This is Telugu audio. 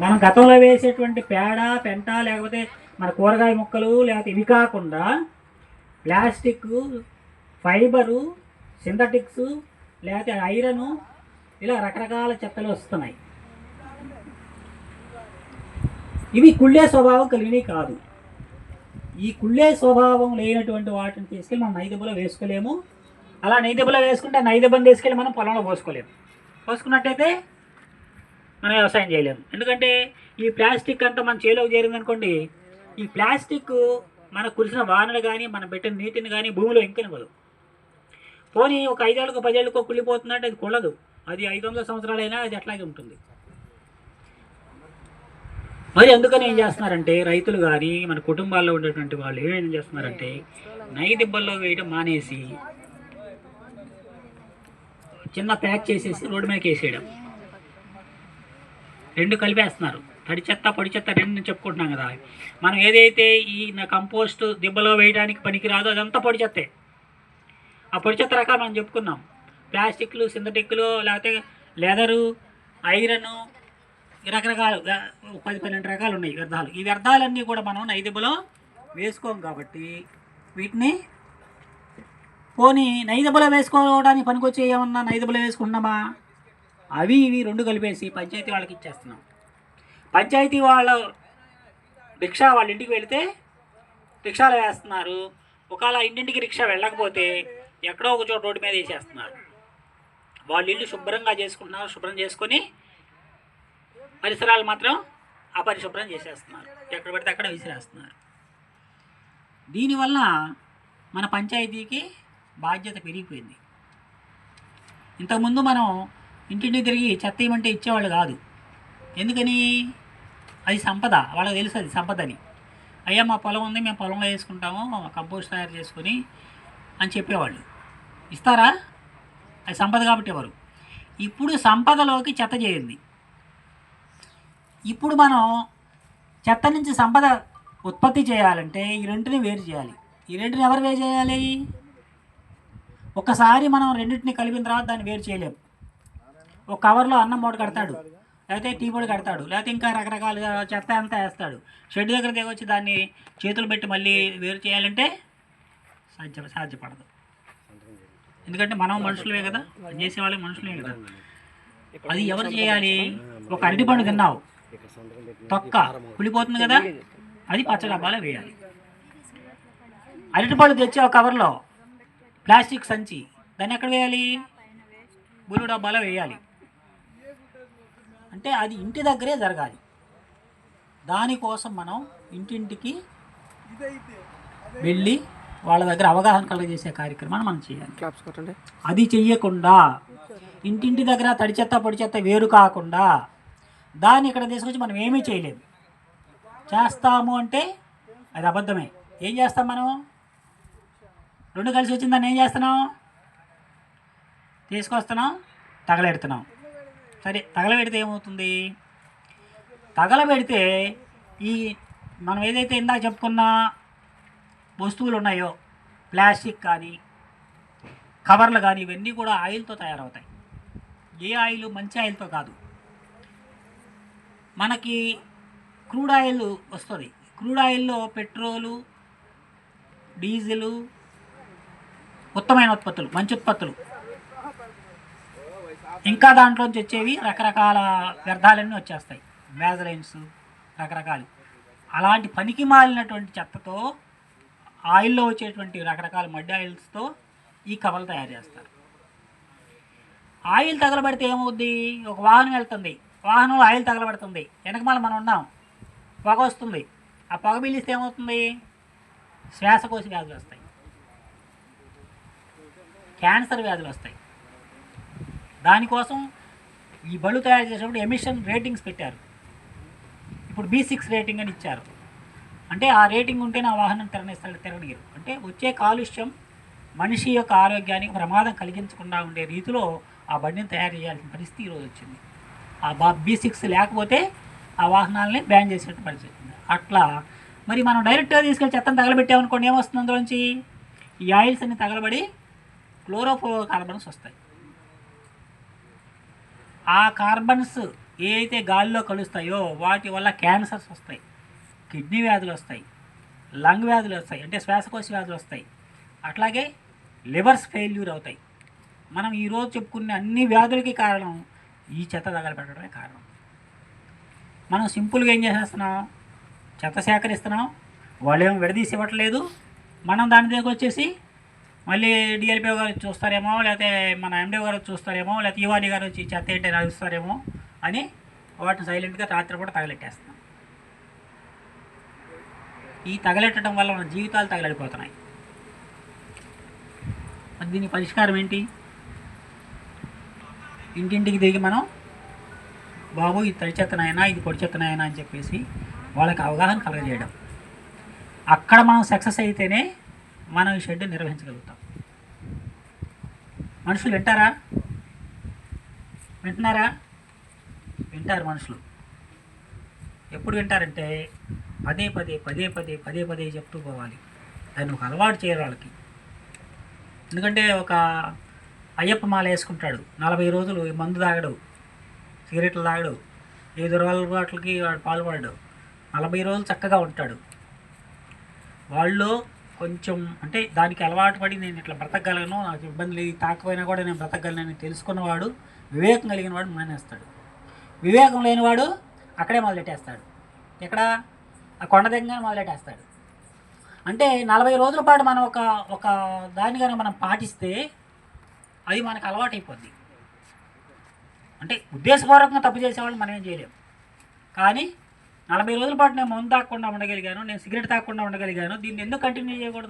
మనం గతంలో వేసేటువంటి పేడ పెంట లేకపోతే మన కూరగాయ ముక్కలు లేకపోతే ఇవి కాకుండా ప్లాస్టిక్ ఫైబరు సింథటిక్స్ లేకపోతే ఐరను ఇలా రకరకాల చెత్తలు వస్తున్నాయి. ఇవి కుళ్ళే స్వభావం కలిగినవి కాదు. ఈ కుళ్ళే స్వభావం లేనటువంటి వాటిని తీసుకెళ్ళి మనం నైదెబ్బలో వేసుకోలేము. అలా నైదెబ్బలో వేసుకుంటే నైదెబ్బని తీసుకెళ్ళి మనం పొలంలో పోసుకోలేము. పోసుకున్నట్టయితే మనం వ్యవసాయం చేయలేము. ఎందుకంటే ఈ ప్లాస్టిక్ అంతా మన చేలోకి చేరింది అనుకోండి ఈ ప్లాస్టిక్ మన కురిసిన వానలు కానీ మనం పెట్టిన నీటిని కానీ భూమిలో ఇంకనివ్వదు పోనీ ఒక ఐదేళ్ళకో పదేళ్ళకో కుళ్ళిపోతుందంటే అది కుళ్ళదు. అది ఐదు వందల సంవత్సరాలైనా అది అట్లాగే ఉంటుంది. మరి అందుకని ఏం చేస్తున్నారంటే రైతులు కానీ మన కుటుంబాల్లో ఉండేటువంటి వాళ్ళు ఏం చేస్తున్నారంటే నైదిబ్బల్లో వేయడం మానేసి చిన్న ప్యాక్ చేసేసి రోడ్డు మీదకి వేసేయడం. రెండు కలిపేస్తున్నారు. తడి చెత్త పొడి చెత్త రెండు చెప్పుకుంటున్నాం కదా. మనం ఏదైతే ఈ కంపోస్ట్ దిబ్బలో వేయడానికి పనికిరాదో అదంతా పొడి చెత్తే. ఆ పొడి చెత్త రకాలు మనం చెప్పుకున్నాం. ప్లాస్టిక్లు సింథటిక్లు లేకపోతే లెదరు ఐరన్ రకరకాలు పది పన్నెండు రకాలు ఉన్నాయి వ్యర్థాలు. ఈ వ్యర్థాలన్నీ కూడా మనం నైదిబ్బలో వేసుకోం కాబట్టి వీటిని పోనీ నైదబలో వేసుకోవడానికి పనికొచ్చి ఏమన్నా నైదబలో వేసుకుంటున్నామా? అవి ఇవి రెండు కలిపేసి పంచాయతీ వాళ్ళకి ఇచ్చేస్తున్నాం. పంచాయతీ వాళ్ళ రిక్షా వాళ్ళ ఇంటికి వెళితే రిక్షాలు వేస్తున్నారు. ఒకవేళ ఇంటింటికి రిక్షా వెళ్ళకపోతే ఎక్కడో ఒక చోట రోడ్డు మీద వేసేస్తున్నారు. వాళ్ళ ఇల్లు శుభ్రంగా చేసుకుంటున్నారు శుభ్రం చేసుకొని పరిసరాలు మాత్రం అపరిశుభ్రం చేసేస్తున్నారు. ఎక్కడ పడితే అక్కడ విసిరేస్తున్నారు. దీనివల్ల మన పంచాయతీకి బాధ్యత పెరిగిపోయింది. ఇంతకుముందు మనం ఇంటింటికి తిరిగి చెత్త ఇవ్వమంటే ఇచ్చేవాళ్ళు కాదు. ఎందుకని? అది సంపద. వాళ్ళకి తెలుసు అది సంపద అని అయ్యా మా పొలం ఉంది మేము పొలంలో వేసుకుంటాము కంపోస్ట్ తయారు చేసుకొని అని చెప్పేవాళ్ళు. ఇస్తారా? అది సంపద కాబట్టి ఎవరు? ఇప్పుడు సంపదలోకి చెత్త చేరింది. ఇప్పుడు మనం చెత్త నుంచి సంపద ఉత్పత్తి చేయాలంటే ఈ రెంటిని వేరు చేయాలి. ఈ రెంటిని ఎవరు వేరు చేయాలి? ఒకసారి మనం రెండింటిని కలిపిన తర్వాత దాన్ని వేరు చేయలేము ఒక కవర్లో అన్నం మూట కడతాడు. లేకపోతే టీ పొడి కడతాడు. లేకపోతే ఇంకా రకరకాలుగా చెత్త అంతా వేస్తాడు. షెడ్ దగ్గర దిగొచ్చి దాన్ని చేతులు పెట్టి మళ్ళీ వేరు చేయాలంటే సాధ్య సాధ్యపడదు. ఎందుకంటే మనం మనుషులమే కదా. చేసేవాళ్ళే మనుషులే కదా. అది ఎవరు చేయాలి? ఒక అరటిపండు తిన్నావు. తొక్క పులిపోతుంది కదా. అది పచ్చ డబ్బాలో వేయాలి. అరటిపండు తెచ్చే ఒక కవర్లో. ప్లాస్టిక్ సంచి. దాన్ని ఎక్కడ వేయాలి? బులు డబ్బాలో వేయాలి. అంటే అది ఇంటి దగ్గరే జరగాలి. దానికోసం మనం ఇంటింటికి వెళ్ళి వాళ్ళ దగ్గర అవగాహన కలగజేసే కార్యక్రమాన్ని మనం చేయాలి. అది చెయ్యకుండా ఇంటింటి దగ్గర తడి చెత్త పొడి చెత్త వేరు కాకుండా దాన్ని ఇక్కడ తీసుకొచ్చి మనం ఏమీ చేయలేము చేస్తాము అంటే అది అబద్ధమే. ఏం చేస్తాం మనం? రెండు కలిసి వచ్చిన దాన్ని ఏం చేస్తున్నాం? తీసుకొస్తున్నాం తగలెడుతున్నాం. సరే తగలబెడితే ఏమవుతుంది? తగలబెడితే ఈ మనం ఏదైతే ఇందాక చెప్పుకున్న వస్తువులు ఉన్నాయో ప్లాస్టిక్ కానీ కవర్లు కానీ ఇవన్నీ కూడా ఆయిల్తో తయారవుతాయి. ఏ ఆయిల్ మంచి ఆయిల్తో కాదు. మనకి క్రూడ్ ఆయిల్ వస్తుంది. క్రూడ్ ఆయిల్లో పెట్రోలు డీజిలు ఉత్తమైన ఉత్పత్తులు మంచి ఉత్పత్తులు. ఇంకా దాంట్లోంచి వచ్చేవి రకరకాల వ్యర్థాలన్నీ వచ్చేస్తాయి. మ్యాజలైన్స్ రకరకాలు. అలాంటి పనికి మాలినటువంటి చెత్తతో ఆయిల్లో వచ్చేటువంటి రకరకాల మడ్డి ఆయిల్స్తో ఈ కవర్లు తయారు చేస్తారు. ఆయిల్ తగలబడితే ఏమవుద్ది? ఒక వాహనం వెళ్తుంది. వాహనంలో ఆయిల్ తగలబడుతుంది. వెనకమాల మనం ఉన్నాం. పొగ వస్తుంది. ఆ పొగ పీలిస్తే ఏమవుతుంది? శ్వాసకోశ వ్యాధులు వస్తాయి. క్యాన్సర్ వ్యాధులు వస్తాయి. దానికోసం ఈ బళ్ళు తయారు చేసేటప్పుడు ఎమిషన్ రేటింగ్స్ పెట్టారు. ఇప్పుడు బీ సిక్స్ రేటింగ్ అని ఇచ్చారు. అంటే ఆ రేటింగ్ ఉంటే నా వాహనం తిరగనిస్తాడు తిరగనీరు అంటే వచ్చే కాలుష్యం మనిషి యొక్క ఆరోగ్యానికి ప్రమాదం కలిగించకుండా ఉండే రీతిలో ఆ బండిని తయారు చేయాల్సిన పరిస్థితి ఈరోజు వచ్చింది. ఆ బా బీ సిక్స్ లేకపోతే ఆ వాహనాలని బ్యాన్ చేసినట్టు పరిస్థితి అట్లా మరి మనం డైరెక్ట్గా తీసుకెళ్ళి చెత్తను తగలబెట్టామనుకోండి ఏమొస్తుంది అందులోంచి? ఈ ఆయిల్స్ అన్ని తగలబడి క్లోరోఫ్లో కార్బన్స్ వస్తాయి. ఆ కార్బన్స్ ఏదైతే గాలిలో కలుస్తాయో వాటి వల్ల క్యాన్సర్స్ వస్తాయి కిడ్నీ వ్యాధులు వస్తాయి లంగ్ వ్యాధులు వస్తాయి అంటే శ్వాసకోశ వ్యాధులు వస్తాయి. అట్లాగే లివర్స్ ఫెయిల్యూర్ అవుతాయి. మనం ఈరోజు చెప్పుకునే అన్ని వ్యాధులకి కారణం ఈ చెత్త తగలపెట్టడమే కారణం. మనం సింపుల్గా ఏం చేసేస్తున్నాం? చెత్త సేకరిస్తున్నాం. వాళ్ళేమో విడదీసి ఇవ్వట్లేదు. మనం దాని దగ్గర వచ్చేసి మళ్ళీ డిఎల్పీ గారు చూస్తారేమో లేకపోతే మన ఎండి గారు చూస్తారేమో లేకపోతే ఈవాడి గారు వచ్చి చెత్త ఏంటి నడుస్తారేమో అని వాటిని సైలెంట్గా రాత్రి కూడా తగలెట్టేస్తున్నాం. ఈ తగలెట్టడం వల్ల మన జీవితాలు తగలడిపోతున్నాయి. మరి దీని పరిష్కారం ఏంటి? ఇంటింటికి తిరిగి మనం బాబు ఇది తడి చెత్తనాయనా ఇది పొడి చెత్తనాయనా అని చెప్పేసి వాళ్ళకి అవగాహన కలగజేయడం. అక్కడ మనం సక్సెస్ అయితేనే మనం ఈ షెడ్ నిర్వహించగలుగుతాం. మనుషులు వింటారా? వింటున్నారా? వింటారు మనుషులు. ఎప్పుడు వింటారంటే పదే పదే పదే పదే పదే పదే చెప్తూ పోవాలి. దాన్ని ఒక అలవాటు చేయరు వాళ్ళకి. ఎందుకంటే ఒక అయ్యప్ప మాల వేసుకుంటాడు. నలభై రోజులు ఈ మందు తాగడు. సిగరెట్లు తాగడు. ఏ దురలవాట్లకి వాడు పాల్పడడు. నలభై రోజులు చక్కగా ఉంటాడు. వాళ్ళు కొంచెం అంటే దానికి అలవాటు పడి నేను ఇట్లా బ్రతకగలను నాకు ఇబ్బంది లేదు తాకపోయినా కూడా నేను బ్రతకగలను తెలుసుకున్నవాడు వివేకం కలిగిన వాడు మానేస్తాడు. వివేకం లేనివాడు అక్కడే మొదలెట్టేస్తాడు. ఎక్కడ? ఆ కొండ దగ్గర మొదలెట్టేస్తాడు. అంటే నలభై రోజుల పాటు మనం ఒక ఒక దాన్ని కనుక మనం పాటిస్తే అది మనకు అలవాటు అయిపోద్ది అంటే ఉద్దేశపూర్వకంగా తప్పు చేసేవాళ్ళు మనం ఏం చేయలేం. కానీ నలభై రోజుల పాటు నేను మందు తాకుండా ఉండగలిగాను నేను సిగరెట్ తాకుండా ఉండగలిగాను. దీన్ని ఎందుకు కంటిన్యూ చేయకూడదు